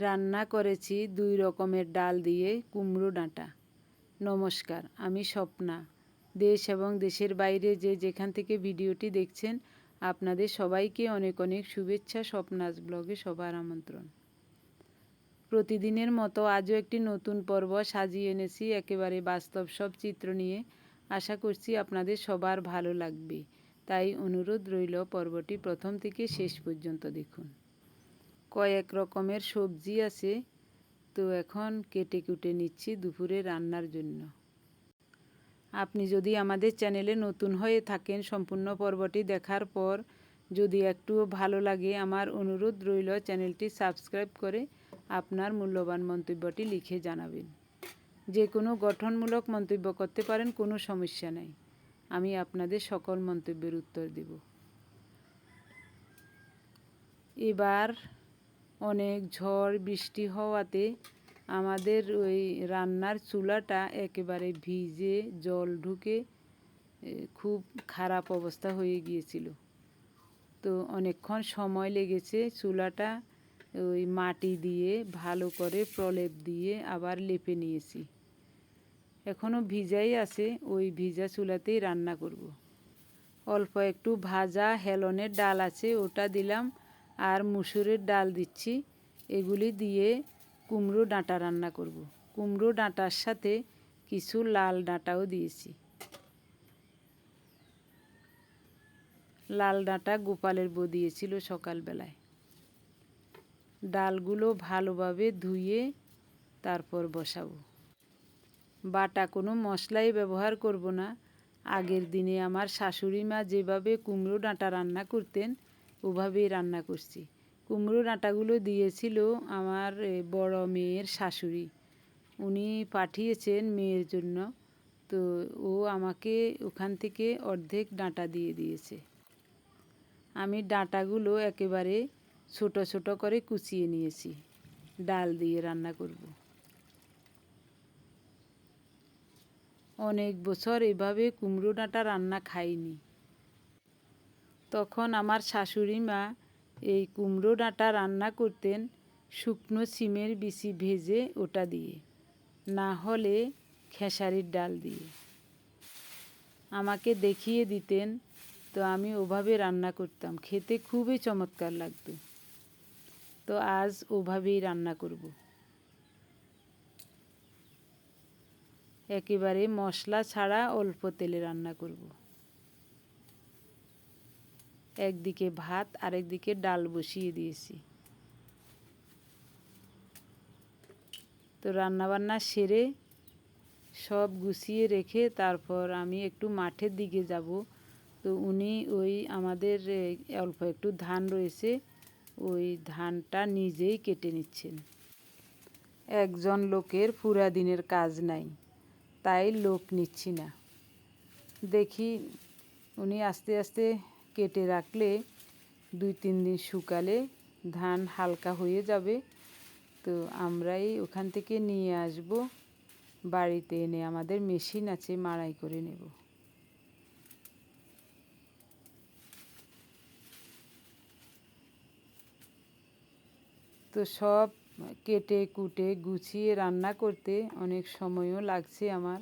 রান্না করেছি দুই রকমের ডাল দিয়ে কুমড়ো ডাঁটা। নমস্কার, আমি স্বপ্না। দেশ এবং দেশের বাইরে যে যেখান থেকে ভিডিওটি দেখছেন, আপনাদের সবাইকে অনেক অনেক শুভেচ্ছা স্বপ্নাস ব্লগে সবার আমন্ত্রণ। প্রতিদিনের মতো আজও একটি নতুন পর্ব সাজিয়ে এনেছি, একেবারে বাস্তব সব চিত্র নিয়ে। আশা করছি আপনাদের সবার ভালো লাগবে। তাই অনুরোধ রইল পর্বটি প্রথম থেকে শেষ পর্যন্ত দেখুন। কয়েক রকমের সবজি আছে, তো এখন কেটে কুটে নিচ্ছি দুপুরে রান্নার জন্য। আপনি যদি আমাদের চ্যানেলে নতুন হয়ে থাকেন সম্পূর্ণ পর্বটি দেখার পর, যদি একটুও ভালো লাগে, আমার অনুরোধ রইল চ্যানেলটি সাবস্ক্রাইব করে আপনার মূল্যবান মন্তব্যটি লিখে জানাবেন। যে কোনো গঠনমূলক মন্তব্য করতে পারেন, কোনো সমস্যা নেই। আমি আপনাদের সকল মন্তব্যের উত্তর দেব। এবার অনেক ঝড়, বৃষ্টি হওয়াতে আমাদের ওই রান্নার চুলাটা একেবারে ভিজে জল ঢুকে খুব খারাপ অবস্থা হয়ে গিয়েছিল। তো অনেকক্ষণ সময় লেগেছে চুলাটা ওই মাটি দিয়ে ভালো করে প্রলেপ দিয়ে আবার লেপে নিয়েছি। এখনও ভিজাই আছে, ওই ভিজা চুলাতেই রান্না করব। অল্প একটু ভাজা হেলনের ডাল আছে, ওটা দিলাম। আর মুসুরের ডাল দিচ্ছি। এগুলি দিয়ে কুমড়ো ডাঁটা রান্না করব। কুমড়ো ডাঁটার সাথে কিছু লাল ডাঁটাও দিয়েছি। লাল ডাঁটা গোপালের বউ দিয়েছিল সকালবেলায়। ডালগুলো ভালোভাবে ধুয়ে তারপর বসাবো। বাটা কোনো মশলাই ব্যবহার করব না। আগের দিনে আমার শাশুড়ি মা যেভাবে কুমড়ো ডাঁটা রান্না করতেন ওভাবেই রান্না করছি। কুমড়ো ডাঁটাগুলো দিয়েছিল আমার বড় মেয়ের শাশুড়ি। উনি পাঠিয়েছেন মেয়ের জন্য। তো ও আমাকে ওখান থেকে অর্ধেক ডাঁটা দিয়ে দিয়েছে। আমি ডাঁটাগুলো একেবারে ছোট ছোট করে কুচিয়ে নিয়েছি। ডাল দিয়ে রান্না করব। অনেক বছর এভাবে কুমড়ো ডাঁটা রান্না খাইনি। তখন আমার শাশুড়ি মা এই কুমড়ো ডাঁটা রান্না করতেন শুকনো সিমের বিচি ভেজে ওটা দিয়ে, না হলে খেসারির ডাল দিয়ে। আমাকে দেখিয়ে দিতেন, তো আমি ওভাবে রান্না করতাম, খেতে খুবই চমৎকার লাগতো। তো আজ ওভাবেই রান্না করব। একেবারে মশলা ছাড়া অল্প তেলে রান্না করব। একদিকে ভাত, আরেকদিকে ডাল বসিয়ে দিয়েছি। তো রান্নাবান্না সেরে সব গুছিয়ে রেখে তারপর আমি একটু মাঠের দিকে যাব। তো উনি ওই আমাদের অল্প একটু ধান রয়েছে, ওই ধানটা নিজেই কেটে নিচ্ছেন। একজন লোকের পুরা দিনের কাজ নাই, তাই লোক নিচ্ছি না। দেখি উনি আস্তে আস্তে কেটে রাখলে দুই, তিন দিন শুকালে ধান হালকা হয়ে যাবে। তো আমরাই ওখান থেকে নিয়ে আসব। বাড়িতে এনে আমাদের মেশিন আছে, মাড়াই করে নেব। তো সব কেটে কুটে গুছিয়ে রান্না করতে অনেক সময়ও লাগছে আমার।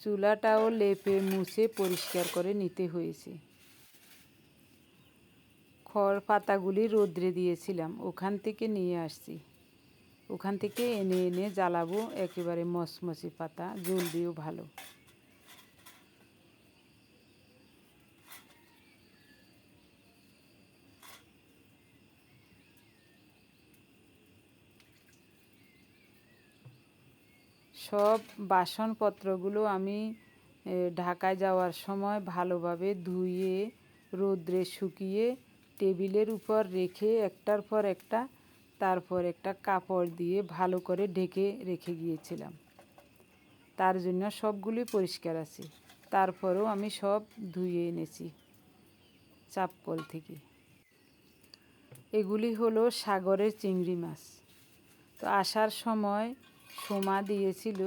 চুলাটাও লেপে মুছে পরিষ্কার করে নিতে হয়েছে। খড় পাতাগুলি রোদ্রে দিয়েছিলাম, ওখান থেকে নিয়ে আসছি। ওখান থেকে এনে এনে জ্বালাবো, একেবারে মসমসি পাতা জলদিও ভালো। সব বাসনপত্রগুলো আমি ঢাকায় যাওয়ার সময় ভালোভাবে ধুয়ে, রোদ্রে শুকিয়ে, টেবিলের উপর রেখে একটার পর একটা, তারপর একটা কাপড় দিয়ে ভালো করে ঢেকে রেখে গিয়েছিলাম। তার জন্য সবগুলি পরিষ্কার আছে। তারপরেও আমি সব ধুয়ে এনেছি চাপকল থেকে। এগুলি হলো সাগরের চিংড়ি মাছ। তো আসার সময় সোমা দিয়েছিল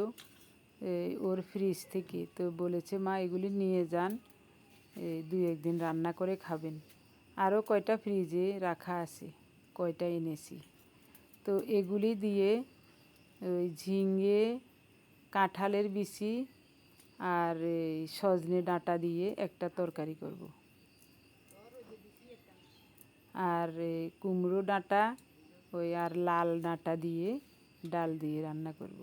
ওর ফ্রিজ থেকে। তো বলেছে, মা, এগুলি নিয়ে যান দুই একদিন রান্না করে খাবেন। আরও কয়টা ফ্রিজে রাখা আছে, কয়টা এনেছি। তো এগুলি দিয়ে ওই ঝিঙে, কাঁঠালের বিচি আর এই সজনে ডাঁটা দিয়ে একটা তরকারি করব। আর কুমড়ো ডাঁটা, ওই আর লাল ডাঁটা দিয়ে ডাল দিয়ে রান্না করব।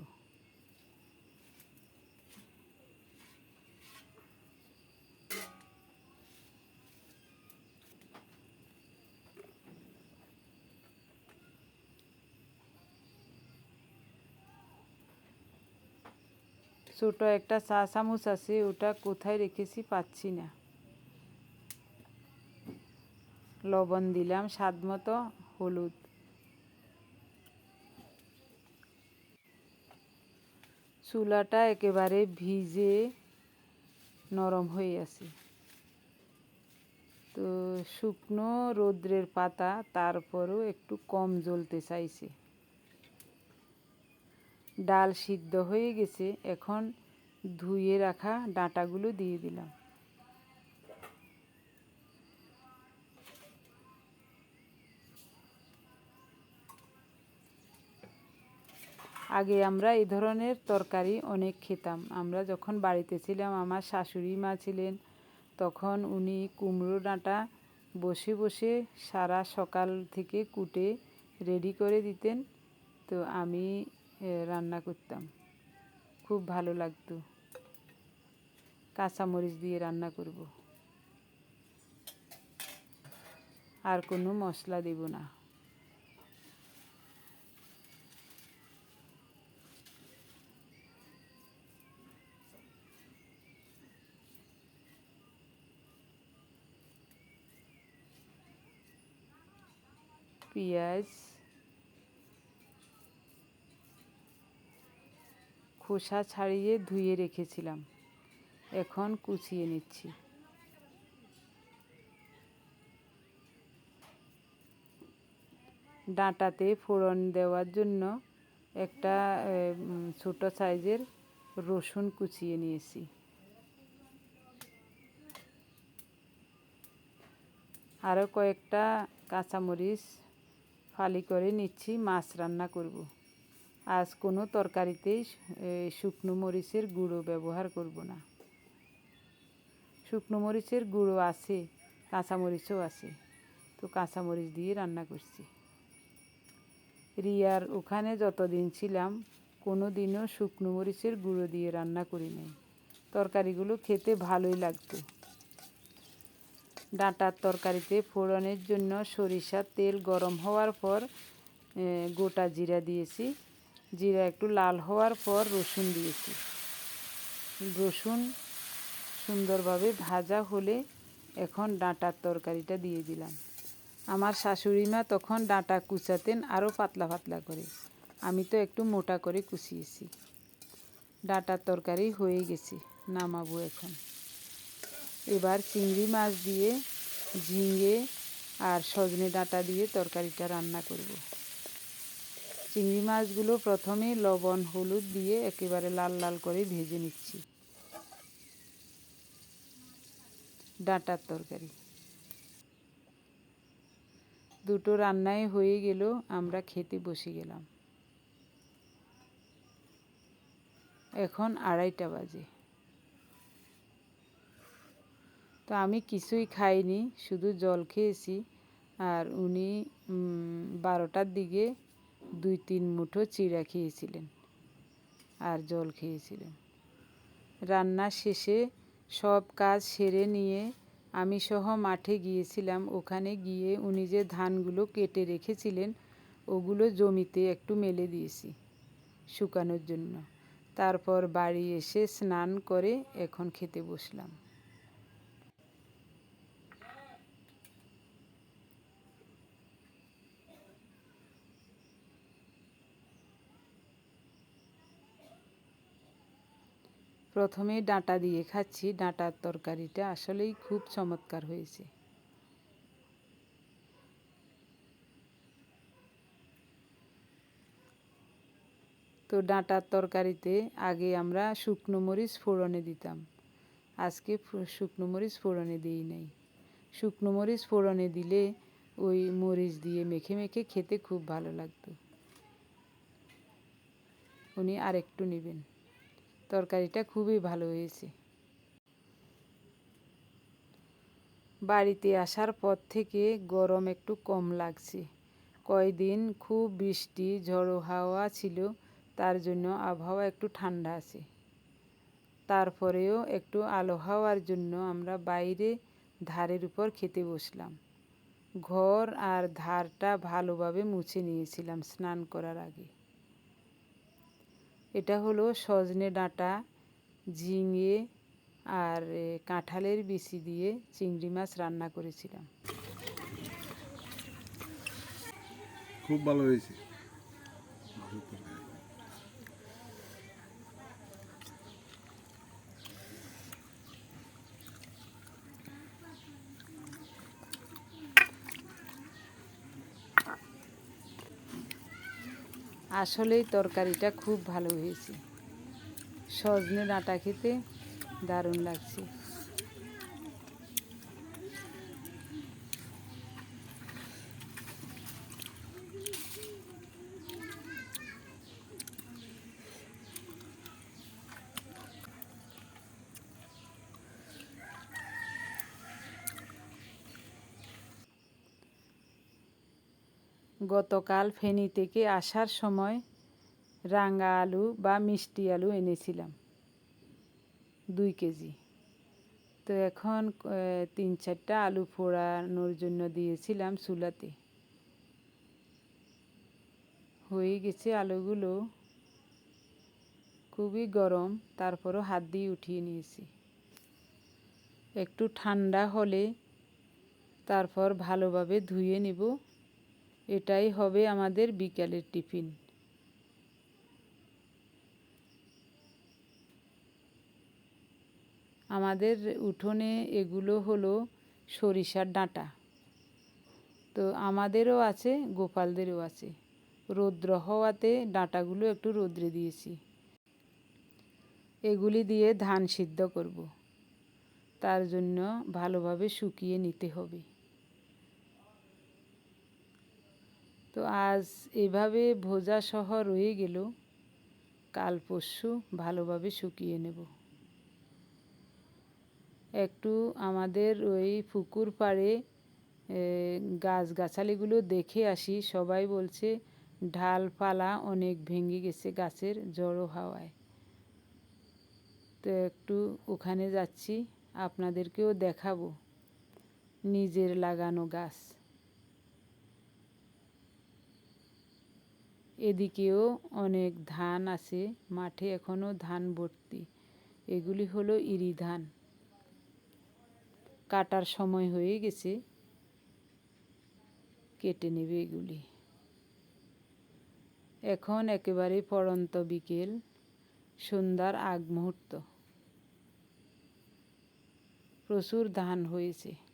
ছোট একটা চা চামচ আছে, ওটা কোথায় রেখেছি পাচ্ছি না। লবণ দিলাম, স্বাদ মতো হলুদ। চুলাটা একেবারে ভিজে নরম হয়ে আছে। তো শুকনো রৌদ্রের পাতা তারপরও একটু কম জ্বলতে চাইছে। ডাল সিদ্ধ হয়ে গেছে, এখন ধুয়ে রাখা ডাঁটাগুলো দিয়ে দিলাম। আগে আমরা এই ধরনের তরকারি অনেক খেতাম। আমরা যখন বাড়িতে ছিলাম, আমার শাশুড়ি মা ছিলেন, তখন উনি কুমড়ো ডাঁটা বসে বসে সারা সকাল থেকে কুটে রেডি করে দিতেন। তো আমি রান্না করতাম। খুব ভালো লাগতো। কাঁচামরিচ দিয়ে রান্না করব। আর কোনো মশলা দেব না। পেঁয়াজ, খোসা ছাড়িয়ে ধুয়ে রেখেছিলাম। এখন কুচিয়ে নিচ্ছি। ডাঁটাতে ফোড়ন দেওয়ার জন্য একটা ছোট সাইজের রসুন কুচিয়ে নিয়েছি। আরও কয়েকটা কাঁচামরিচ ফালি করে নিচ্ছি, মাছ রান্না করব। আজ কোনো তরকারিতেই শুকনো মরিচের গুঁড়ো ব্যবহার করব না। শুকনো মরিচের গুঁড়ো আছে কাঁচামরিচও আছে, তো কাঁচামরিচ দিয়ে রান্না করছি। রিয়ার ওখানে যতদিন ছিলাম কোনো দিনও শুকনো মরিচের গুঁড়ো দিয়ে রান্না করি নাই। তরকারিগুলো খেতে ভালোই লাগতো। ডাঁটার তরকারিতে ফোড়নের জন্য সরিষার তেল গরম হওয়ার পর গোটা জিরা দিয়েছি। জিরা একটু লাল হওয়ার পর রসুন দিয়েছি। রসুন সুন্দরভাবে ভাজা হলে এখন ডাঁটার তরকারিটা দিয়ে দিলাম। আমার শাশুড়ি মা তখন ডাঁটা কুচাতেন আরও পাতলা পাতলা করে। আমি তো একটু মোটা করে কুচিয়েছি। ডাঁটার তরকারি হয়ে গেছে, নামাবো এখন। এবার চিংড়ি মাছ দিয়ে ঝিঙে আর সজনে ডাঁটা দিয়ে তরকারিটা রান্না করব। চিংড়ি মাছগুলো প্রথমে লবণ, হলুদ দিয়ে একেবারে লাল লাল করে ভেজে নিচ্ছি। ডাঁটার তরকারি। দুটো রান্নায় হয়ে গেল, আমরা খেতে বসে গেলাম। এখন আড়াইটা বাজে। তো আমি কিছুই খাইনি, শুধু জল খেয়েছি। আর উনি বারোটার দিকে দুই তিন মুঠো চিড়া খেয়েছিলেন আর জল খেয়েছিলেন। রান্না শেষে সব কাজ সেরে নিয়ে আমি সহ মাঠে গিয়েছিলাম। ওখানে গিয়ে উনি যে ধানগুলো কেটে রেখেছিলেন, ওগুলো জমিতে একটু মেলে দিয়েছি শুকানোর জন্য। তারপর বাড়ি এসে স্নান করে এখন খেতে বসলাম। প্রথমে ডাঁটা দিয়ে খাচ্ছি, ডাঁটার তরকারিটা আসলেই খুব চমৎকার হয়েছে। তো ডাঁটার তরকারিতে আগে আমরা শুকনো মরিচ ফোড়নে দিতাম। আজকে শুকনো মরিচ ফোড়নে দিই নাই। শুকনো মরিচ ফোড়নে দিলে ওই মরিচ দিয়ে মেখে মেখে খেতে খুব ভালো লাগতো। উনি আরেকটু নেবেন। তরকারিটা খুবই ভালো হয়েছে। বাড়িতে আসার পর থেকে গরম একটু কম লাগছে। কয়দিন খুব বৃষ্টি, ঝড়ো হাওয়া ছিল, তার জন্য আবহাওয়া একটু ঠান্ডা আছে। তারপরেও একটু আলো হাওয়ার জন্য আমরা বাইরে ধারের উপর খেতে বসলাম। ঘর আর ধারটা ভালোভাবে মুছে নিয়েছিলাম স্নান করার আগে। এটা হলো সজনে ডাঁটা, ঝিঙে আর কাঁঠালের বিচি দিয়ে চিংড়ি মাছ রান্না করেছিলাম। খুব ভালো হয়েছে। আসলেই তরকারিটা খুব ভালো হয়েছে। সজনে ডাঁটা খেতে দারুণ লাগছে। গতকাল ফেনী থেকে আসার সময় রাঙা আলু বা মিষ্টি আলু এনেছিলাম, দুই কেজি। তো এখন তিন চারটা আলু ফোড়ানোর জন্য দিয়েছিলাম চুলাতে। হয়ে গেছে আলুগুলো। খুবই গরম, তারপরও হাত দিয়ে উঠিয়ে নিয়েছি। একটু ঠান্ডা হলে তারপর ভালোভাবে ধুয়ে নেব। এটাই হবে আমাদের বিকালের টিফিন। আমাদের উঠোনে এগুলো হলো সরিষার ডাঁটা। তো আমাদেরও আছে, গোপালদেরও আছে। রৌদ্র হওয়াতে ডাঁটাগুলো একটু রৌদ্রে দিয়েছি। এগুলি দিয়ে ধান সিদ্ধ করব। তার জন্য ভালোভাবে শুকিয়ে নিতে হবে। তো আজ এভাবে ভোজা সহ রয়ে গেল। কাল পরশু ভালোভাবে শুকিয়ে নেব। একটু আমাদের ওই পুকুর পাড়ে গাছগাছালিগুলো দেখে আসি। সবাই বলছে, ঢালপালা অনেক ভেঙে গেছে গাছের জড়ো হাওয়ায়। তো একটু ওখানে যাচ্ছি, আপনাদেরকেও দেখাবো। নিজের লাগানো গাছ। এদিকেও অনেক ধান আছে, মাঠে এখনও ধান ভর্তি। এগুলি হলো ইরি ধান। কাটার সময় হয়ে গেছে, কেটে নেবে এগুলি। এখন একেবারে পড়ন্ত বিকেল, সন্ধ্যার আগ মুহূর্ত প্রচুর ধান হয়েছে।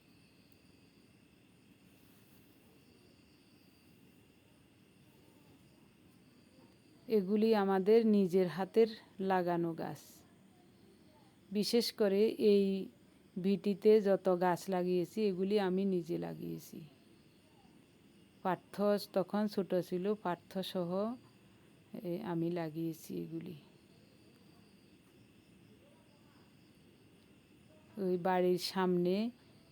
এগুলি আমাদের নিজের হাতের লাগানো গাছ। বিশেষ করে এই ভিটিতে যত গাছ লাগিয়েছি, এগুলি আমি নিজে লাগিয়েছি। পার্থ তখন ছোট ছিল পার্থসহ আমি লাগিয়েছি এগুলি। ওই বাড়ির সামনে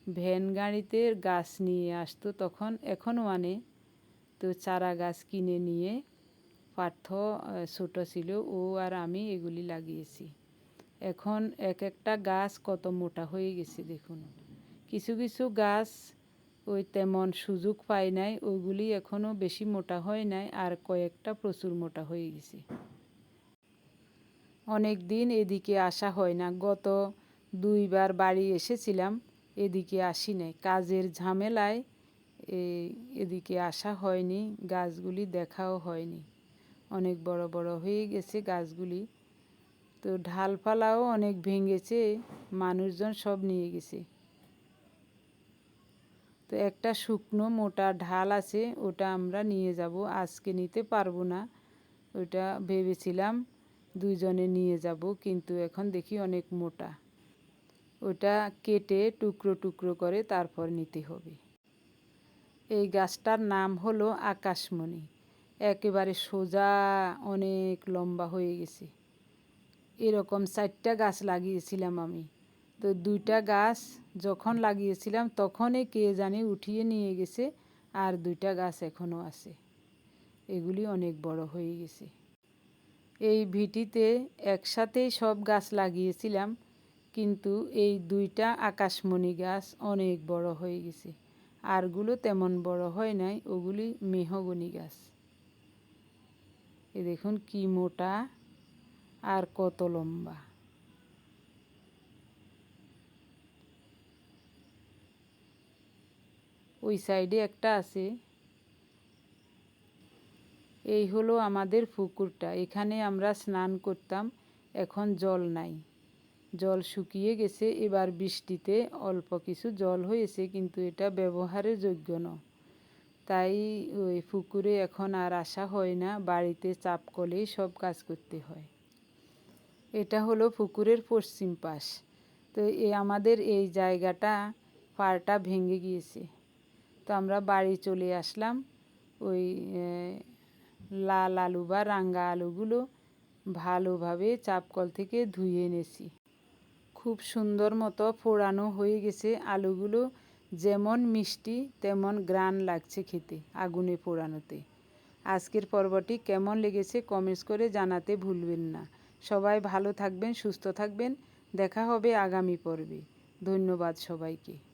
ভ্যান গাড়িতে গাছ নিয়ে আসতো তখন, এখনও আনে। তো চারা গাছ কিনে নিয়ে পার্থ ছোটো ছিল, ও আর আমি এগুলি লাগিয়েছি। এখন এক একটা গাছ কত মোটা হয়ে গেছে দেখুন। কিছু কিছু গাছ ওই তেমন সুযোগ পায় নাই ওইগুলি এখনও বেশি মোটা হয় নাই, আর কয়েকটা প্রচুর মোটা হয়ে গেছে। অনেক দিন এদিকে আসা হয় না, গত দুইবার বাড়ি এসেছিলাম, এদিকে আসি নাই। কাজের ঝামেলায় এদিকে আসা হয়নি, গাছগুলি দেখাও হয়নি। অনেক বড় বড় হয়ে গেছে গাছগুলি। তো ঢালপালাও অনেক ভেঙেছে, মানুষজন সব নিয়ে গেছে। তো একটা শুকনো মোটা ঢাল আছে, ওটা আমরা নিয়ে যাব। আজকে নিতে পারব না, ওটা ভেবেছিলাম দুইজনে নিয়ে যাব, কিন্তু এখন দেখি অনেক মোটা। ওটা কেটে টুকরো টুকরো করে তারপর নিতে হবে। এই গাছটার নাম হলো আকাশমণি। একেবারে সোজা অনেক লম্বা হয়ে গেছে। এরকম চারটা গাছ লাগিয়েছিলাম আমি। তো দুইটা গাছ যখন লাগিয়েছিলাম তখনই কে জানি উঠিয়ে নিয়ে গেছে আর দুইটা গাছ এখনও আছে। এগুলি অনেক বড় হয়ে গেছে। এই ভিটিতে একসাথেই সব গাছ লাগিয়েছিলাম, কিন্তু এই দুইটা আকাশমণি গাছ অনেক বড় হয়ে গেছে। আরগুলো তেমন বড় হয় নাই, ওগুলি মেহগনি গাছ। এ দেখুন কি মোটা আর কত লম্বা। ওই সাইডে একটা আছে। এই হলো আমাদের পুকুরটা। এখানে আমরা স্নান করতাম, এখন জল নাই। জল শুকিয়ে গেছে, এবার বৃষ্টিতে অল্প কিছু জল হয়েছে, কিন্তু এটা ব্যবহারের যোগ্য নয়। তাই ওই পুকুরে এখন আর আসা হয় না, বাড়িতে চাপ কলেই সব কাজ করতে হয়। এটা হলো পুকুরের পশ্চিম পাশ। তো এ আমাদের এই জায়গাটা পাড়টা ভেঙে গিয়েছে। তো আমরা বাড়ি চলে আসলাম। ওই লাল আলু বা রাঙ্গা আলুগুলো ভালোভাবে চাপকল থেকে ধুয়ে এনেছি। খুব সুন্দর মতো ফোড়ানো হয়ে গেছে আলুগুলো। যেমন মিষ্টি, তেমন গ্রান লাগছে খেতে আগুনে পোড়ানোতে। আজকের পর্বটি কেমন লেগেছে কমেন্টস করে জানাতে ভুলবেন না। সবাই ভালো থাকবেন, সুস্থ থাকবেন। দেখা হবে আগামী পর্বে। ধন্যবাদ সবাইকে।